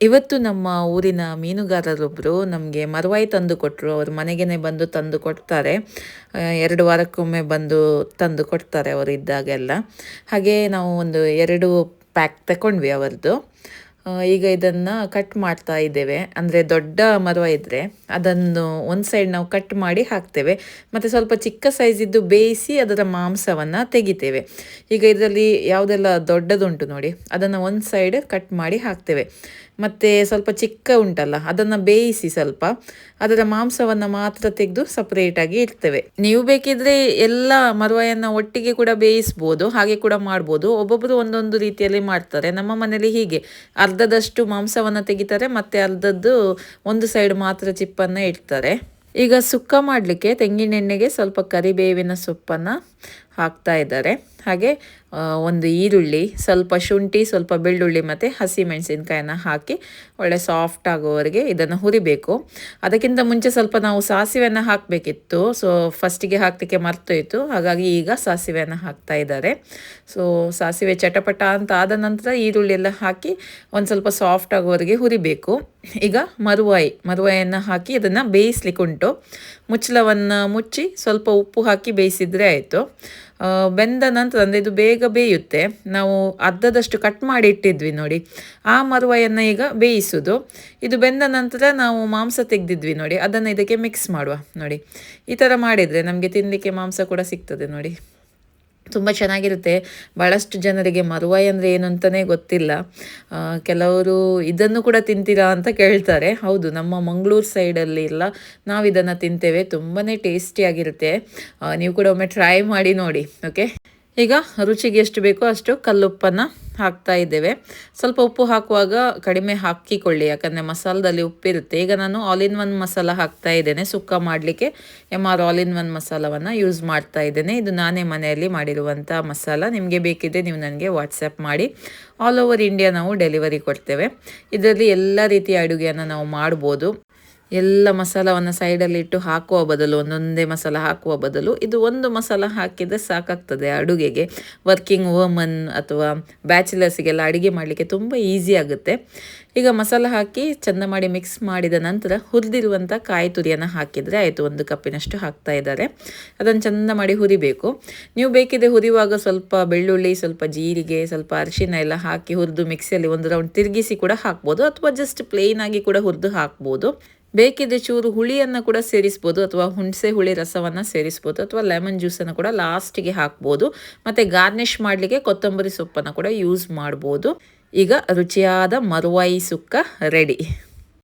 ಇವತ್ತು ನಮ್ಮ ಊರಿನ ಮೀನುಗಾರರೊಬ್ಬರು ನಮಗೆ ಮರವಾಯಿ ತಂದು ಕೊಟ್ಟರು ಅವರು ಮನೆಗೇ ಬಂದು ತಂದು ಕೊಡ್ತಾರೆ. ಎರಡು ವಾರಕ್ಕೊಮ್ಮೆ ಬಂದು ತಂದು ಕೊಡ್ತಾರೆ ಅವರು ಇದ್ದಾಗೆಲ್ಲ. ಹಾಗೆ ನಾವು ಒಂದು ಎರಡು ಪ್ಯಾಕ್ ತಗೊಂಡ್ವಿ ಅವರದ್ದು ಈಗ ಇದನ್ನು ಕಟ್ ಮಾಡ್ತಾ ಇದ್ದೇವೆ. ಅಂದರೆ ದೊಡ್ಡ ಮರವ ಇದ್ದರೆ ಅದನ್ನು ಒಂದು ಸೈಡ್ ನಾವು ಕಟ್ ಮಾಡಿ ಹಾಕ್ತೇವೆ. ಮತ್ತು ಸ್ವಲ್ಪ ಚಿಕ್ಕ ಸೈಜಿದ್ದು ಬೇಯಿಸಿ ಅದರ ಮಾಂಸವನ್ನು ತೆಗಿತೇವೆ. ಈಗ ಇದರಲ್ಲಿ ಯಾವುದೆಲ್ಲ ದೊಡ್ಡದುಂಟು ನೋಡಿ, ಅದನ್ನು ಒಂದು ಸೈಡ್ ಕಟ್ ಮಾಡಿ ಹಾಕ್ತೇವೆ. ಮತ್ತು ಸ್ವಲ್ಪ ಚಿಕ್ಕ ಉಂಟಲ್ಲ, ಅದನ್ನು ಬೇಯಿಸಿ ಸ್ವಲ್ಪ ಅದರ ಮಾಂಸವನ್ನು ಮಾತ್ರ ತೆಗೆದು ಸಪ್ರೇಟಾಗಿ ಇಡ್ತೇವೆ. ನೀವು ಬೇಕಿದ್ರೆ ಎಲ್ಲ ಮರುವಾಯನ್ನು ಒಟ್ಟಿಗೆ ಕೂಡ ಬೇಯಿಸ್ಬೋದು, ಹಾಗೆ ಕೂಡ ಮಾಡ್ಬೋದು. ಒಬ್ಬೊಬ್ಬರು ಒಂದೊಂದು ರೀತಿಯಲ್ಲಿ ಮಾಡ್ತಾರೆ. ನಮ್ಮ ಮನೆಯಲ್ಲಿ ಹೀಗೆ. ಅರ್ಧದಷ್ಟು ಮಾಂಸವನ್ನು ತೆಗಿತಾರೆ, ಮತ್ತು ಅರ್ಧದ್ದು ಒಂದು ಸೈಡ್ ಮಾತ್ರ ಚಿಪ್ಪನ್ನು ಇಡ್ತಾರೆ. ಈಗ ಸುಕ್ಕ ಮಾಡಲಿಕ್ಕೆ ತೆಂಗಿನೆಣ್ಣೆಗೆ ಸ್ವಲ್ಪ ಕರಿಬೇವಿನ ಸೊಪ್ಪನ್ನು ಹಾಕ್ತಾ ಇದ್ದಾರೆ. ಹಾಗೆ ಒಂದು ಈರುಳ್ಳಿ, ಸ್ವಲ್ಪ ಶುಂಠಿ, ಸ್ವಲ್ಪ ಬೆಳ್ಳುಳ್ಳಿ ಮತ್ತು ಹಸಿಮೆಣಸಿನ್ಕಾಯನ್ನ ಹಾಕಿ ಒಳ್ಳೆ ಸಾಫ್ಟ್ ಆಗೋವರೆಗೆ ಇದನ್ನು ಹುರಿಬೇಕು. ಅದಕ್ಕಿಂತ ಮುಂಚೆ ಸ್ವಲ್ಪ ನಾವು ಸಾಸಿವೆಯನ್ನು ಹಾಕಬೇಕಿತ್ತು. ಸೊ ಫಸ್ಟಿಗೆ ಹಾಕಲಿಕ್ಕೆ ಮರ್ತೋಯ್ತು. ಹಾಗಾಗಿ ಈಗ ಸಾಸಿವೆಯನ್ನು ಹಾಕ್ತಾ ಇದ್ದಾರೆ. ಸೊ ಸಾಸಿವೆ ಚಟಪಟ ಅಂತ ಆದ ನಂತರ ಈರುಳ್ಳಿ ಎಲ್ಲ ಹಾಕಿ ಒಂದು ಸ್ವಲ್ಪ ಸಾಫ್ಟ್ ಆಗೋವರೆಗೆ ಹುರಿಬೇಕು. ಈಗ ಮರುವಾಯಿ, ಮರುವಾಯಿಯನ್ನು ಹಾಕಿ ಅದನ್ನು ಬೇಯಿಸ್ಲಿಕ್ಕೆ ಉಂಟು ಮುಚ್ಚಳವನ್ನು ಮುಚ್ಚಿ ಸ್ವಲ್ಪ ಉಪ್ಪು ಹಾಕಿ ಬೇಯಿಸಿದರೆ ಆಯಿತು. ಬೆಂದ ನಂತರ, ಅಂದರೆ ಇದು ಬೇಗ ಬೇಯುತ್ತೆ. ನಾವು ಅರ್ಧದಷ್ಟು ಕಟ್ ಮಾಡಿ ಇಟ್ಟಿದ್ವಿ ನೋಡಿ. ಆ ಮರುವೆಯನ್ನು ಈಗ ಬೇಯಿಸೋದು. ಇದು ಬೆಂದ ನಂತರ ನಾವು ಮಾಂಸ ತೆಗೆದಿದ್ವಿ ನೋಡಿ. ಅದನ್ನು ಇದಕ್ಕೆ ಮಿಕ್ಸ್ ಮಾಡುವ ನೋಡಿ. ಈ ಥರ ಮಾಡಿದರೆ ನಮಗೆ ತಿನ್ನಲಿಕ್ಕೆ ಮಾಂಸ ಕೂಡ ಸಿಗ್ತದೆ ನೋಡಿ. ತುಂಬ ಚೆನ್ನಾಗಿರುತ್ತೆ. ಭಾಳಷ್ಟು ಜನರಿಗೆ ಮರುವಾಯಿ ಅಂದರೆ ಏನು ಅಂತಲೇ ಗೊತ್ತಿಲ್ಲ. ಕೆಲವರು ಇದನ್ನು ಕೂಡ ತಿಂತೀರಾ ಅಂತ ಕೇಳ್ತಾರೆ. ಹೌದು, ನಮ್ಮ ಮಂಗಳೂರು ಸೈಡಲ್ಲಿ ಇಲ್ಲ. ನಾವು ಇದನ್ನು ತಿಂತೇವೆ. ತುಂಬಾ ಟೇಸ್ಟಿಯಾಗಿರುತ್ತೆ ನೀವು ಕೂಡ ಒಮ್ಮೆ ಟ್ರೈ ಮಾಡಿ ನೋಡಿ ಓಕೆ ಈಗ ರುಚಿಗೆ ಎಷ್ಟು ಬೇಕೋ ಅಷ್ಟು ಕಲ್ಲುಪ್ಪನ್ನು ಹಾಕ್ತಾ ಇದ್ದೇವೆ. ಸ್ವಲ್ಪ ಉಪ್ಪು ಹಾಕುವಾಗ ಕಡಿಮೆ ಹಾಕಿಕೊಳ್ಳಿ, ಯಾಕಂದರೆ ಮಸಾಲದಲ್ಲಿ ಉಪ್ಪಿರುತ್ತೆ. ಈಗ ನಾನು ಆಲ್ ಇನ್ ಒನ್ ಮಸಾಲ ಹಾಕ್ತಾ ಇದ್ದೇನೆ. ಸುಕ್ಕ ಮಾಡಲಿಕ್ಕೆ M R all in one ಮಸಾಲವನ್ನು use ಮಾಡ್ತಾ ಇದ್ದೇನೆ. ಇದು ನಾನೇ ಮನೆಯಲ್ಲಿ ಮಾಡಿರುವಂಥ ಮಸಾಲ. ನಿಮಗೆ ಬೇಕಿದ್ದರೆ ನೀವು ನನಗೆ ವಾಟ್ಸಪ್ ಮಾಡಿ. ಆಲ್ ಓವರ್ ಇಂಡಿಯಾ ನಾವು ಡೆಲಿವರಿ ಕೊಡ್ತೇವೆ. ಇದರಲ್ಲಿ ಎಲ್ಲ ರೀತಿಯ ಅಡುಗೆಯನ್ನು ನಾವು ಮಾಡ್ಬೋದು. ಎಲ್ಲ ಮಸಾಲವನ್ನು ಸೈಡಲ್ಲಿ ಇಟ್ಟು ಹಾಕುವ ಬದಲು, ಒಂದೊಂದೇ ಮಸಾಲ ಹಾಕುವ ಬದಲು, ಇದು ಒಂದು ಮಸಾಲ ಹಾಕಿದರೆ ಸಾಕಾಗ್ತದೆ ಅಡುಗೆಗೆ. ವರ್ಕಿಂಗ್ ವುಮನ್ ಅಥವಾ ಬ್ಯಾಚುಲರ್ಸಿಗೆಲ್ಲ ಅಡುಗೆ ಮಾಡಲಿಕ್ಕೆ ತುಂಬ ಈಸಿ ಆಗುತ್ತೆ. ಈಗ ಮಸಾಲ ಹಾಕಿ ಚೆಂದ ಮಾಡಿ ಮಿಕ್ಸ್ ಮಾಡಿದ ನಂತರ ಹುರಿದಿರುವಂಥ ಕಾಯಿ ತುರಿಯನ್ನು ಹಾಕಿದರೆ ಆಯಿತು, ಒಂದು ಕಪ್ಪಿನಷ್ಟು ಹಾಕ್ತಾ ಇದ್ದಾರೆ. ಅದನ್ನು ಚೆಂದ ಮಾಡಿ ಹುರಿಬೇಕು. ನೀವು ಬೇಕಿದ್ರೆ ಹುರಿಯುವಾಗ ಸ್ವಲ್ಪ ಬೆಳ್ಳುಳ್ಳಿ, ಸ್ವಲ್ಪ ಜೀರಿಗೆ, ಸ್ವಲ್ಪ ಅರಿಶಿನ ಎಲ್ಲ ಹಾಕಿ ಹುರಿದು ಮಿಕ್ಸಿಯಲ್ಲಿ ಒಂದು ರೌಂಡ್ ತಿರುಗಿಸಿ ಕೂಡ ಹಾಕ್ಬೋದು, ಅಥವಾ ಜಸ್ಟ್ ಪ್ಲೇನ್ ಆಗಿ ಕೂಡ ಹುರಿದು ಹಾಕ್ಬೋದು. ಬೇಕಿದ್ರೆ ಚೂರು ಹುಳಿಯನ್ನು ಕೂಡ ಸೇರಿಸ್ಬೋದು ಅಥವಾ ಹುಣಸೆ ಹುಳಿ ರಸವನ್ನು ಸೇರಿಸ್ಬೋದು ಅಥವಾ ಲೆಮನ್ ಜ್ಯೂಸನ್ನು ಕೂಡ ಲಾಸ್ಟಿಗೆ ಹಾಕ್ಬೋದು. ಮತ್ತು ಗಾರ್ನಿಷ್ ಮಾಡಲಿಕ್ಕೆ ಕೊತ್ತಂಬರಿ ಸೊಪ್ಪನ್ನು ಕೂಡ ಯೂಸ್ ಮಾಡ್ಬೋದು. ಈಗ ರುಚಿಯಾದ ಮರುವಾಯಿ ಸುಕ್ಕ ರೆಡಿ